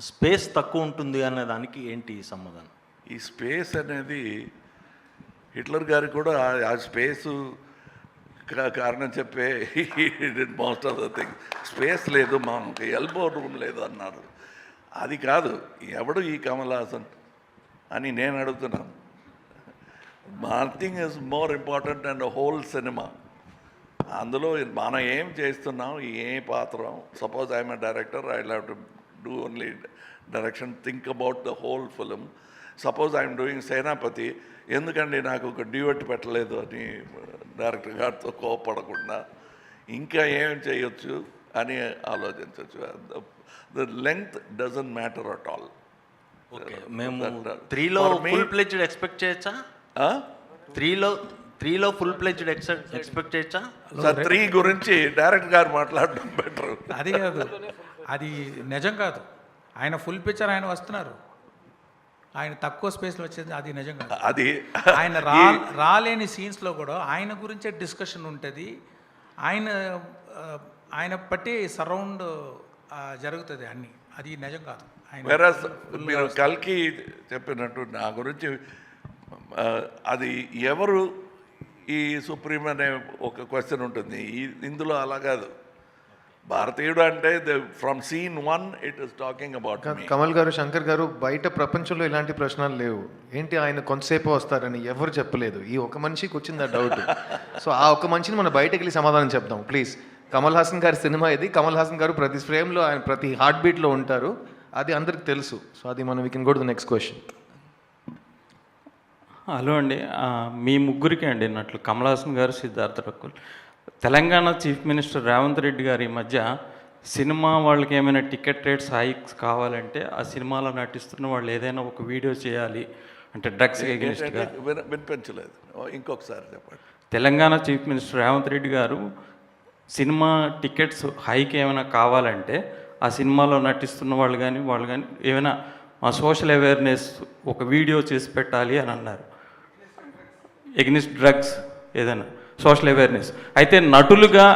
Space తక్కువ ఉంటుంది అనే దానికి ఏంటి సమాధానం? ఈ స్పేస్ అనేది హిట్లర్ గారికి కూడా ఆ- స్పేస్ కారణం చెప్పే most of the thing. Space లేదు మాకు ఎల్బో రూమ్ లేదు అన్నారు. అది కాదు ఎవడు ఈ కమల్ హాసన్ అని నేను అడుగుతున్నాను మార్థింగ్ is more important and whole cinema అందులో మనం ఏం చేస్తున్నాం ఏ పాత్ర suppose I'm director I have to do only direction think about the whole film suppose I'm doing Senapathi ఎందుకండి నాకు ఒక డ్యూట్ పెట్టలేదు అని డైరెక్టర్ గారితో కోపడకుండా ఇంకా ఏం చేయొచ్చు అని ఆలోచించవచ్చు the length doesn't matter at all మేము త్రీలో ఫుల్ ప్లేజ్డ్ ఎక్స్పెక్ట్ చేయొచ్చా? త్రీలో త్రీలో ఫుల్ ప్లేజ్డ్ ఎక్స్పెక్ట్ చేయొచ్చా? సార్ త్రీ గురించి డైరెక్టర్ గారు మాట్లాడడం బెటర్ అది కాదు. అది నిజం కాదు. ఆయన ఫుల్ పిక్చర్ ఆయన వస్తున్నారు. ఆయన తక్కువ స్పేస్లో వచ్చేది అది నిజం కాదు. అది ఆయన రా రాలేని సీన్స్లో కూడా ఆయన గురించే డిస్కషన్ ఉంటుంది. ఆయన ఆయన బట్టి సరౌండ్ జరుగుతుంది అన్ని. అది నిజం కాదు. మీరు కల్కి చెప్పినట్టు నా గురించి అది ఎవరు ఈ సుప్రీం అనే ఒక క్వశ్చన్ ఉంటుంది. ఇందులో అలా కాదు. భారతీయుడు అంటే from scene one it is talking about Kamal garu Shankar garu బయట ప్రపంచంలో ఇలాంటి ప్రశ్నలు లేవు. ఏంటి ఆయన కొంతసేపు వస్తారని ఎవరు చెప్పలేదు. ఈ ఒక మనిషికి వచ్చింది ఆ డౌట్ సో ఆ ఒక మనిషిని మనం బయటకు వెళ్ళి సమాధానం చెప్దాం. ప్లీజ్ కమల్ హాసన్ గారి సినిమా ఇది. కమల్ హాసన్ గారు ప్రతి ఫ్రేమ్లో ఆయన ప్రతి హార్ట్ బీట్లో ఉంటారు. అది అందరికి తెలుసు. సో అది మనం we can go to the next question hello అండి. ఆ, మీ ముగ్గురికి అండి అన్నట్లు. కమల్ హాసన్ గారు సిద్ధార్థ రకుల్. తెలంగాణ చీఫ్ మినిస్టర్ రేవంత్ రెడ్డి గారి ఈ మధ్య సినిమా వాళ్ళకి ఏమైనా టికెట్ రేట్స్ హైక్స్ కావాలంటే ఆ సినిమాలో నటిస్తున్న వాళ్ళు ఏదైనా ఒక వీడియో చేయాలి అంటే డ్రగ్స్ ఎగెనిస్ట్గా వినిపించలేదు. ఇంకొకసారి చెప్పండి. Telangana chief minister Revanth Reddy garu cinema tickets hike ఏమైనా కావాలంటే ఆ సినిమాలో నటిస్తున్న వాళ్ళు కానీ వాళ్ళు కానీ ఏమైనా సోషల్ అవేర్నెస్ ఒక వీడియో చేసి పెట్టాలి అని అన్నారు. ఎగ్నిస్ట్ డ్రగ్స్ ఏదైనా. Social awareness. అయితే నటులుగా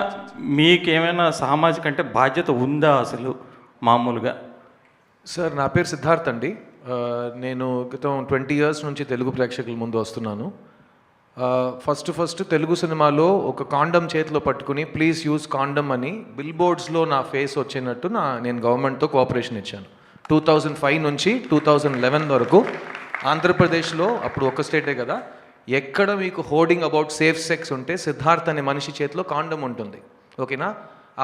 మీకేమైనా సామాజిక అంటే బాధ్యత ఉందా అసలు మామూలుగా? సార్ నా పేరు సిద్ధార్థ్ అండి. నేను క్రితం ట్వంటీ ఇయర్స్ నుంచి తెలుగు ప్రేక్షకుల ముందు వస్తున్నాను. ఫస్ట్ ఫస్ట్ తెలుగు సినిమాలో ఒక కాండం చేతిలో పట్టుకుని ప్లీజ్ యూజ్ కాండం అని బిల్ బోర్డ్స్లో నా ఫేస్ వచ్చినట్టు నా నేను గవర్నమెంట్తో కోఆపరేషన్ ఇచ్చాను. టూ థౌజండ్ ఫైవ్ నుంచి టూ థౌజండ్ లెవెన్ వరకు ఆంధ్రప్రదేశ్లో అప్పుడు ఒక స్టేటే కదా ఎక్కడ మీకు హోర్డింగ్ అబౌట్ సేఫ్ సెక్స్ ఉంటే సిద్ధార్థ్ అనే మనిషి చేతిలో కాండం ఉంటుంది. ఓకేనా?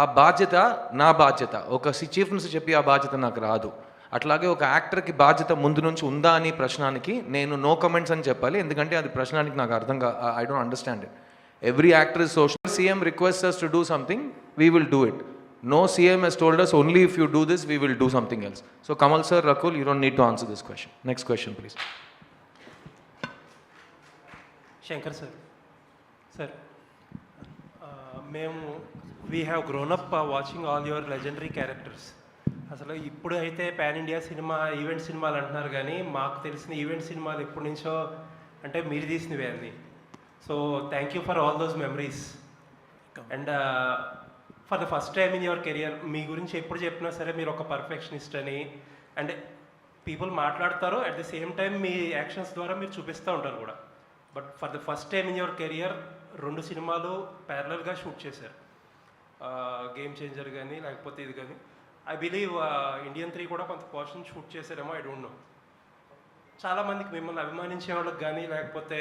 ఆ బాధ్యత నా బాధ్యత. ఒక చీఫ్ మినిస్టర్ చెప్పి ఆ బాధ్యత నాకు రాదు. అట్లాగే ఒక యాక్టర్కి బాధ్యత ముందు నుంచి ఉందా అని ప్రశ్నానికి నేను నో కమెంట్స్ అని చెప్పాలి. ఎందుకంటే అది ప్రశ్నానికి నాకు అర్థం కా I don't understand it. Every actor is social. CM request us to do something we will do it no CM has told us only if you do this we will do something else so Kamal sir Rakul you don't need to answer this question next question please Shankar sir. Sir మేము we have grown up watching all your legendary characters అసలు ఇప్పుడు అయితే pan India cinema event సినిమాలు అంటున్నారు కానీ మాకు తెలిసిన event సినిమాలు ఎప్పటి నుంచో అంటే మీరు తీసినవే అన్ని. So thank you for all those memories and for the first time in your career మీ గురించి ఎప్పుడు చెప్పినా సరే మీరు ఒక పర్ఫెక్షనిస్ట్ అని. అండ్ పీపుల్ మాట్లాడతారు అట్ ది సేమ్ టైం మీ యాక్షన్స్ ద్వారా మీరు చూపిస్తూ ఉంటారు కూడా. But for the first time in your career రెండు సినిమాలు ప్యారలల్గా షూట్ చేశారు. గేమ్ చేంజర్ కానీ లేకపోతే ఇది కానీ ఐ బిలీవ్ ఇండియన్ త్రీ కూడా కొంత పోర్షన్ షూట్ చేశారేమో ఐ డోంట్ నో చాలా మందికి మిమ్మల్ని అభిమానించే వాళ్ళకి కానీ లేకపోతే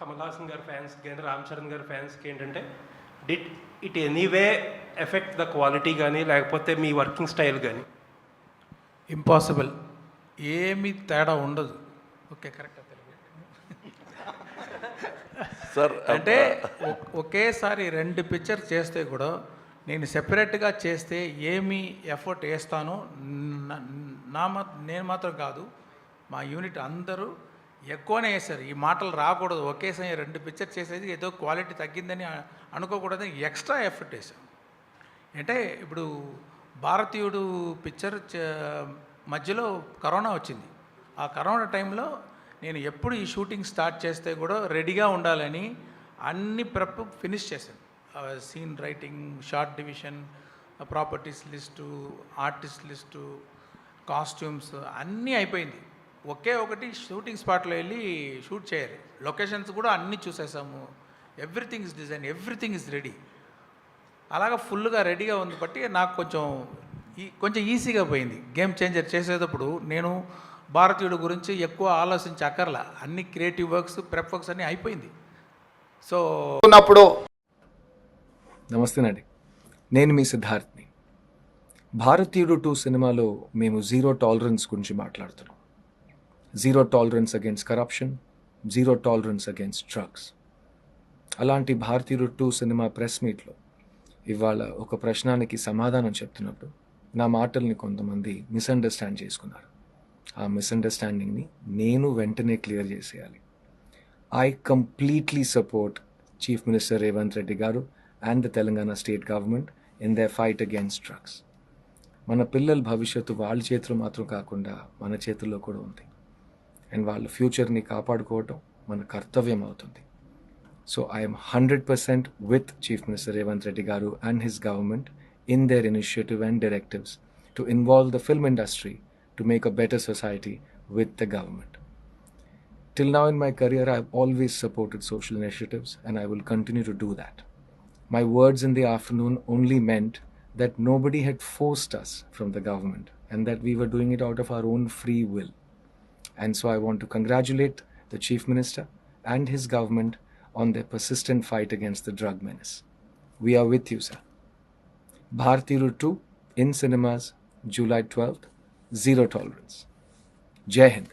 కమల్ హాసన్ గారి ఫ్యాన్స్ కానీ రామ్ చరణ్ గారి ఫ్యాన్స్కి ఏంటంటే did it anyway effect the quality కానీ లేకపోతే మీ వర్కింగ్ స్టైల్ కానీ ఇంపాసిబుల్ ఏమీ తేడా ఉండదు. Okay correct. సార్ అంటే ఒకేసారి రెండు పిక్చర్ చేస్తే కూడా నేను సెపరేట్గా చేస్తే ఏమి ఎఫర్ట్ వేస్తానో నా- నేను మాత్రం కాదు మా యూనిట్ అందరూ ఎక్కువనే వేశారు. ఈ మాటలు రాకూడదు. ఒకేసారి రెండు పిక్చర్ చేసేది ఏదో క్వాలిటీ తగ్గిందని అ- అనుకోకూడదని ఎక్స్ట్రా ఎఫర్ట్ వేసాం అంటే ఇప్పుడు భారతీయుడు పిక్చర్ మధ్యలో కరోనా వచ్చింది. ఆ కరోనా టైంలో నేను ఎప్పుడు ఈ షూటింగ్ స్టార్ట్ చేస్తే కూడా రెడీగా ఉండాలని అన్ని ప్రెప్ ఫినిష్ చేశాను. Scene writing shot division properties list artist list costumes అన్నీ అయిపోయింది. ఒకే ఒకటి షూటింగ్ స్పాట్లో వెళ్ళి షూట్ చేయాలి. లొకేషన్స్ కూడా అన్నీ చూసేసాము. Everything is design everything is ready. అలాగా ఫుల్గా రెడీగా ఉంది బట్టి నాకు కొంచెం ఈ కొంచెం ఈజీగా పోయింది. గేమ్ చేంజర్ చేసేటప్పుడు నేను భారతీయుడు గురించి ఎక్కువ ఆలోచించక్కర్ల అన్ని క్రియేటివ్ వర్క్స్ ప్రెప్ వర్క్స్ అన్నీ అయిపోయింది. సో ఉన్నప్పుడు నమస్తేనండి నేను. మీ సిద్ధార్థ్ని. భారతీయుడు టూ సినిమాలో మేము జీరో టాలరెన్స్ గురించి మాట్లాడుతున్నాం. Zero tolerance against corruption zero tolerance against drugs అలాంటి భారతీయుడు టూ సినిమా ప్రెస్ మీట్లో ఇవాళ ఒక ప్రశ్నానికి సమాధానం చెప్తున్నప్పుడు నా మాటల్ని కొంతమంది మిస్అండర్స్టాండ్ చేసుకున్నారు. ఆ మిస్అండర్స్టాండింగ్ని నేను వెంటనే క్లియర్ చేసేయాలి. I completely support chief minister Revanth Reddy garu and the Telangana state government in the fight against drugs మన పిల్లల భవిష్యత్తు వాళ్ళ చేతిలో మాత్రం కాకుండా మన చేతుల్లో కూడా ఉంది. అండ్ వాళ్ళ ఫ్యూచర్ని కాపాడుకోవటం మన కర్తవ్యం అవుతుంది. So I'm hundred percent with chief minister Revanth Reddy garu and his government in their initiative and directives to involve the film industry to make a better society with the government. Till now in my career, I've always supported social initiatives and I will continue to do that. My words in the afternoon only meant that nobody had forced us from the government and that we were doing it out of our own free will. And so I want to congratulate the Chief Minister and his government on their persistent fight against the drug menace. We are with you, sir. Bharti 2 in cinemas, July 12th zero tolerance. Jai Hind.